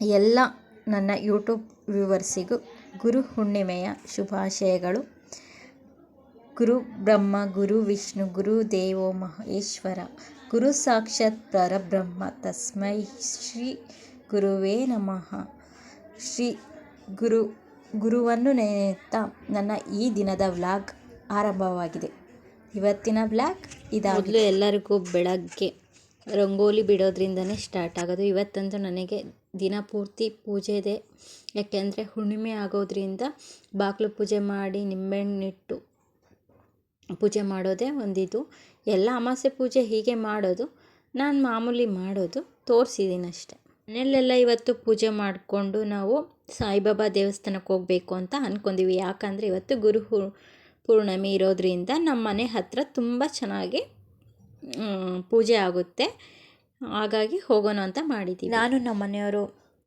ಎಲ್ಲ ನನ್ನ ಯೂಟ್ಯೂಬ್ ವ್ಯೂವರ್ಸಿಗೂ ಗುರು ಹುಣ್ಣಿಮೆಯ ಶುಭಾಶಯಗಳು. ಗುರು ಬ್ರಹ್ಮ, ಗುರು ವಿಷ್ಣು, ಗುರು ದೇವೋ ಮಹೇಶ್ವರ, ಗುರು ಸಾಕ್ಷಾತ್ ಪರಬ್ರಹ್ಮ, ತಸ್ಮೈ ಶ್ರೀ ಗುರುವೇ ನಮಃ. ಶ್ರೀ ಗುರು, ಗುರುವನ್ನು ನೆನೆಯುತ್ತಾ ನನ್ನ ಈ ದಿನದ ವ್ಲಾಗ್ ಆರಂಭವಾಗಿದೆ. ಇವತ್ತಿನ ವ್ಲಾಗ್ ಇದಾಗಲೇ ಎಲ್ಲರಿಗೂ ಬೆಳಗ್ಗೆ ರಂಗೋಲಿ ಬಿಡೋದ್ರಿಂದನೇ ಸ್ಟಾರ್ಟ್ ಆಗೋದು. ಇವತ್ತಂತೂ ನನಗೆ ದಿನ ಪೂರ್ತಿ ಪೂಜೆ ಇದೆ. ಯಾಕೆಂದರೆ ಹುಣ್ಣಿಮೆ ಆಗೋದ್ರಿಂದ ಬಾಗಿಲು ಪೂಜೆ ಮಾಡಿ ನಿಂಬೆಹಣ್ಣಿಟ್ಟು ಪೂಜೆ ಮಾಡೋದೇ ಒಂದಿದು. ಎಲ್ಲ ಅಮಾವಾಸ್ಯೆ ಪೂಜೆ ಹೀಗೆ ಮಾಡೋದು. ನಾನು ಮಾಮೂಲಿ ಮಾಡೋದು ತೋರಿಸಿದ್ದೀನಿ ಅಷ್ಟೆ. ಮನೆಯಲ್ಲೆಲ್ಲ ಇವತ್ತು ಪೂಜೆ ಮಾಡಿಕೊಂಡು ನಾವು ಸಾಯಿಬಾಬಾ ದೇವಸ್ಥಾನಕ್ಕೆ ಹೋಗಬೇಕು ಅಂತ ಅಂದ್ಕೊಂಡಿವಿ ಯಾಕಂದರೆ ಇವತ್ತು ಗುರು ಪೂರ್ಣಿಮೆ ಇರೋದ್ರಿಂದ ನಮ್ಮ ಮನೆ ಹತ್ತಿರ ತುಂಬ ಚೆನ್ನಾಗಿ ಪೂಜೆ ಆಗುತ್ತೆ. ಹಾಗಾಗಿ ಹೋಗೋಣ ಅಂತ ಮಾಡಿದ್ದೀವಿ ನಾನು ನಮ್ಮ ಮನೆಯವರು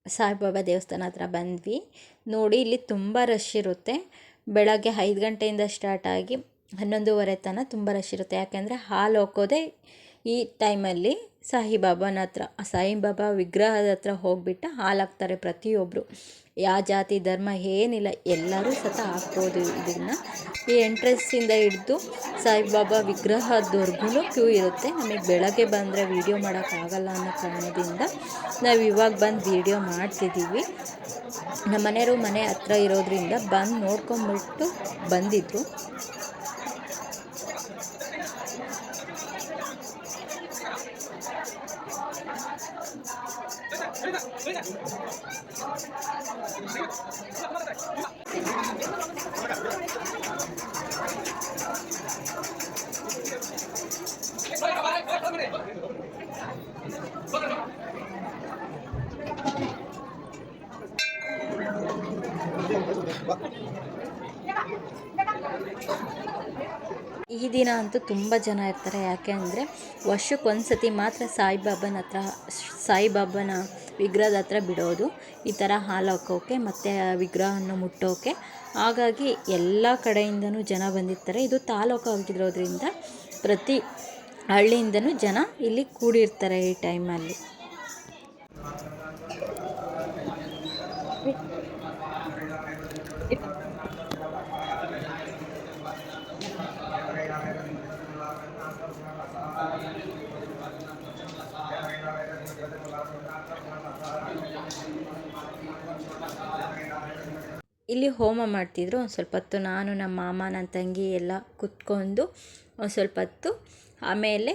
ಸಾಯಿಬಾಬಾ ದೇವಸ್ಥಾನ ಹತ್ರ ಬಂದ್ವಿ. ನೋಡಿ, ಇಲ್ಲಿ ತುಂಬ ರಶ್ ಇರುತ್ತೆ. ಬೆಳಗ್ಗೆ ಐದು ಗಂಟೆಯಿಂದ ಸ್ಟಾರ್ಟ್ ಆಗಿ ಹನ್ನೊಂದುವರೆ ತನಕ ತುಂಬ ರಶ್ ಇರುತ್ತೆ. ಯಾಕೆಂದರೆ ಹಾಲು ಹಾಕೋದೇ ಈ ಟೈಮಲ್ಲಿ ಸಾಯಿಬಾಬಾನ ಹತ್ರ, ಸಾಯಿಬಾಬಾ ವಿಗ್ರಹದ ಹತ್ರ ಹೋಗ್ಬಿಟ್ಟು ಹಾಲು ಪ್ರತಿಯೊಬ್ಬರು ಯಾವ ಜಾತಿ ಧರ್ಮ ಏನಿಲ್ಲ, ಎಲ್ಲರೂ ಸತ ಹಾಕ್ಬೋದು ಇದನ್ನು. ಈ ಎಂಟ್ರೆನ್ಸಿಂದ ಹಿಡ್ದು ಸಾಯಿಬಾಬಾ ವಿಗ್ರಹದವರೆಗೂ ಕ್ಯೂ ಇರುತ್ತೆ. ನಮಗೆ ಬೆಳಗ್ಗೆ ಬಂದರೆ ವೀಡಿಯೋ ಮಾಡೋಕ್ಕಾಗಲ್ಲ ಅನ್ನೋ ಕಾರಣದಿಂದ ನಾವು ಇವಾಗ ಬಂದು ವೀಡಿಯೋ ಮಾಡ್ತಿದ್ದೀವಿ ನಮ್ಮ ಮನೆಯವರು ಮನೆ ಹತ್ರ ಇರೋದ್ರಿಂದ ಬಂದು ನೋಡ್ಕೊಂಬಿಟ್ಟು ಬಂದಿದ್ದರು ಈ ದಿನ ಅಂತೂ ತುಂಬ ಜನ ಇರ್ತಾರೆ. ಯಾಕೆ ಅಂದರೆ ವರ್ಷಕ್ಕೊಂದು ಸತಿ ಮಾತ್ರ ಸಾಯಿಬಾಬನ ಹತ್ರ ಸಾಯಿಬಾಬನ ವಿಗ್ರಹದ ಹತ್ರ ಬಿಡೋದು. ಈ ಥರ ಹಾಲು ಹಾಕೋಕೆ ಮತ್ತು ವಿಗ್ರಹವನ್ನು ಮುಟ್ಟೋಕೆ. ಹಾಗಾಗಿ ಎಲ್ಲ ಕಡೆಯಿಂದನೂ ಜನ ಬಂದಿರ್ತಾರೆ. ಇದು ತಾಲೂಕು ಆಗಿರೋದ್ರಿಂದ ಪ್ರತಿ ಹಳ್ಳಿಯಿಂದನೂ ಜನ ಇಲ್ಲಿ ಕೂಡಿರ್ತಾರೆ ಈ ಟೈಮಲ್ಲಿ ಇಲ್ಲಿ ಹೋಮ ಮಾಡ್ತಿದ್ರು. ಒಂದು ಸ್ವಲ್ಪ ಹೊತ್ತು ನಾನು, ನಮ್ಮ ಮಾಮ ನನ್ನ ತಂಗಿ ಎಲ್ಲ ಕುತ್ಕೊಂಡು ಒಂದು ಸ್ವಲ್ಪ ಹೊತ್ತು ಆಮೇಲೆ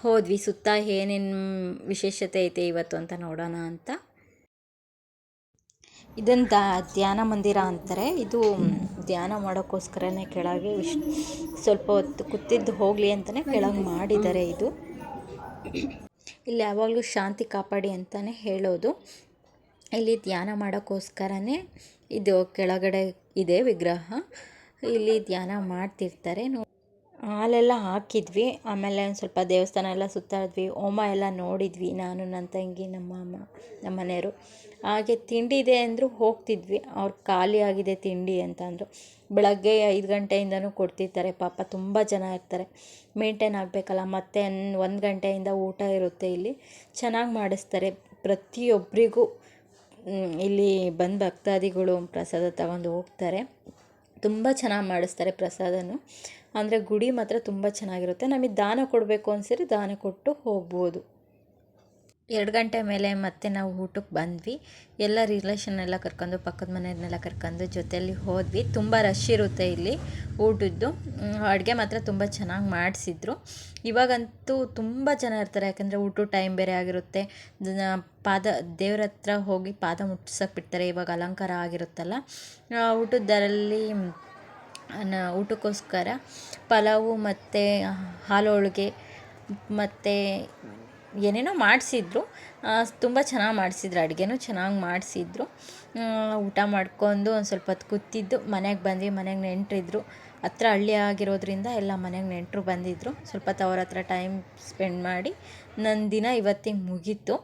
ಹೋದ್ವಿ. ಸುತ್ತ ಏನೇನು ವಿಶೇಷತೆ ಐತೆ ಇವತ್ತು ಅಂತ ನೋಡೋಣ ಅಂತ. ಇದನ್ನು ಧ್ಯಾನ ಮಂದಿರ ಅಂತಾರೆ. ಇದು ಧ್ಯಾನ ಮಾಡೋಕ್ಕೋಸ್ಕರನೇ ಕೆಳಗೆ ಸ್ವಲ್ಪ ಹೊತ್ತು ಕೂತಿದ್ದು ಹೋಗಲಿ ಅಂತಲೇ ಕೆಳಗೆ ಮಾಡಿದ್ದಾರೆ ಇದು. ಇಲ್ಲಿ ಯಾವಾಗಲೂ ಶಾಂತಿ ಕಾಪಾಡಿ ಅಂತಲೇ ಹೇಳೋದು. ಇಲ್ಲಿ ಧ್ಯಾನ ಮಾಡೋಕ್ಕೋಸ್ಕರನೇ ಇದು ಕೆಳಗಡೆ ಇದೆ ವಿಗ್ರಹ. ಇಲ್ಲಿ ಧ್ಯಾನ ಮಾಡ್ತಿರ್ತಾರೆ. ಹಾಲೆಲ್ಲ ಹಾಕಿದ್ವಿ. ಆಮೇಲೆ ಒಂದು ಸ್ವಲ್ಪ ದೇವಸ್ಥಾನ ಎಲ್ಲ ಸುತ್ತಾಡಿದ್ವಿ. ಹೋಮ ಎಲ್ಲ ನೋಡಿದ್ವಿ ನಾನು, ನನ್ನ ತಂಗಿ, ನಮ್ಮ ಅಮ್ಮ, ನಮ್ಮ ಮನೆಯವರು. ಹಾಗೆ ತಿಂಡಿ ಇದೆ ಅಂದರೂ ಹೋಗ್ತಿದ್ವಿ. ಅವ್ರು ಖಾಲಿ ಆಗಿದೆ ತಿಂಡಿ ಅಂತ ಅಂದರು. ಬೆಳಗ್ಗೆ ಐದು ಗಂಟೆಯಿಂದನೂ ಕೊಡ್ತಿರ್ತಾರೆ. ಪಾಪ ತುಂಬ ಜನ ಇರ್ತಾರೆ. ಮೇಂಟೈನ್ ಆಗಬೇಕಲ್ಲ, ಮತ್ತೆ ಒಂದು ಗಂಟೆಯಿಂದ ಊಟ ಇರುತ್ತೆ ಇಲ್ಲಿ. ಚೆನ್ನಾಗಿ ಮಾಡಿಸ್ತಾರೆ. ಪ್ರತಿಯೊಬ್ಬರಿಗೂ ಇಲ್ಲಿ ಬಂದು ಭಕ್ತಾದಿಗಳು ಪ್ರಸಾದ ತಗೊಂಡು ಹೋಗ್ತಾರೆ. ತುಂಬ ಚೆನ್ನಾಗಿ ಮಾಡಿಸ್ತಾರೆ ಪ್ರಸಾದನೂ. ಅಂದರೆ ಗುಡಿ ಮಾತ್ರ ತುಂಬ ಚೆನ್ನಾಗಿರುತ್ತೆ. ನಮಗೆ ದಾನ ಕೊಡಬೇಕು ಅನ್ಸರಿ ದಾನ ಕೊಟ್ಟು ಹೋಗ್ಬೋದು. ಎರಡು ಗಂಟೆ ಮೇಲೆ ಮತ್ತೆ ನಾವು ಊಟಕ್ಕೆ ಬಂದ್ವಿ. ಎಲ್ಲ ರಿಲೇಷನ್ನೆಲ್ಲ ಕರ್ಕೊಂಡು, ಪಕ್ಕದ ಮನೆಯವ್ರನ್ನೆಲ್ಲ ಕರ್ಕೊಂಡು ಜೊತೆಯಲ್ಲಿ ಹೋದ್ವಿ. ತುಂಬ ರಶ್ ಇರುತ್ತೆ ಇಲ್ಲಿ. ಊಟದ್ದು. ಅಡುಗೆ ಮಾತ್ರ ತುಂಬ ಚೆನ್ನಾಗಿ ಮಾಡಿಸಿದ್ರು. ಇವಾಗಂತೂ ತುಂಬ ಜನ ಇರ್ತಾರೆ, ಯಾಕಂದರೆ ಊಟ ಟೈಮ್ ಬೇರೆ ಆಗಿರುತ್ತೆ. ಪಾದ, ದೇವ್ರ ಹತ್ರ ಹೋಗಿ ಪಾದ ಮುಟ್ಸಕ್ಕೆ ಬಿಡ್ತಾರೆ, ಇವಾಗ ಅಲಂಕಾರ ಆಗಿರುತ್ತಲ್ಲ. ಊಟದಲ್ಲಿ ಊಟಕ್ಕೋಸ್ಕರ ಪಲಾವು ಮತ್ತು ಹಾಲು ಹೋಳ್ಗೆ ಮತ್ತು ಏನೇನೋ ಮಾಡಿಸಿದ್ರು. ತುಂಬ ಚೆನ್ನಾಗಿ ಮಾಡಿಸಿದ್ರು, ಅಡುಗೆನೂ ಚೆನ್ನಾಗಿ ಮಾಡಿಸಿದ್ರು. ಊಟ ಮಾಡ್ಕೊಂಡು ಒಂದು ಸ್ವಲ್ಪ ಹೊತ್ತು ಕೂತಿದ್ದು. ಮನೆಗೆ ಬಂದ್ವಿ, ಮನೆಗೆ ನೆಂಟರಿದ್ರು. ಹತ್ರ ಹಳ್ಳಿ ಆಗಿರೋದ್ರಿಂದ ಎಲ್ಲ ಮನೆಗೆ ನೆಂಟರು ಬಂದಿದ್ದರು ಸ್ವಲ್ಪ ಹೊತ್ತು ಅವ್ರ ಹತ್ರ ಟೈಮ್ ಸ್ಪೆಂಡ್ ಮಾಡಿ. ನನ್ನ ದಿನ ಇವತ್ತಿಗೆ ಮುಗೀತು.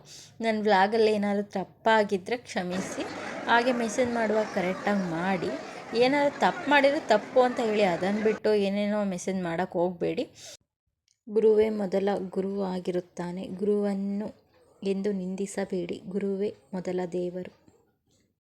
ನನ್ನ ವ್ಲಾಗಲ್ಲಿ ಏನಾದರೂ ತಪ್ಪಾಗಿದ್ದರೆ ಕ್ಷಮಿಸಿ. ಹಾಗೆ ಮೆಸೇಜ್ ಮಾಡುವಾಗ ಕರೆಕ್ಟಾಗಿ ಮಾಡಿ. ಏನಾದರೂ ತಪ್ಪು ಮಾಡಿದರೆ ತಪ್ಪು ಅಂತ ಹೇಳಿ ಅದನ್ನು ಬಿಟ್ಟು ಏನೇನೋ ಮೆಸೇಜ್ ಮಾಡೋಕ್ಕೆ ಹೋಗಬೇಡಿ. ಗುರುವೇ ಮೊದಲ ಗುರು ಆಗಿರುತ್ತಾನೆ ಗುರುವನ್ನು ಎಂದು ನಿಂದಿಸಬೇಡಿ. ಗುರುವೇ ಮೊದಲ ದೇವರು.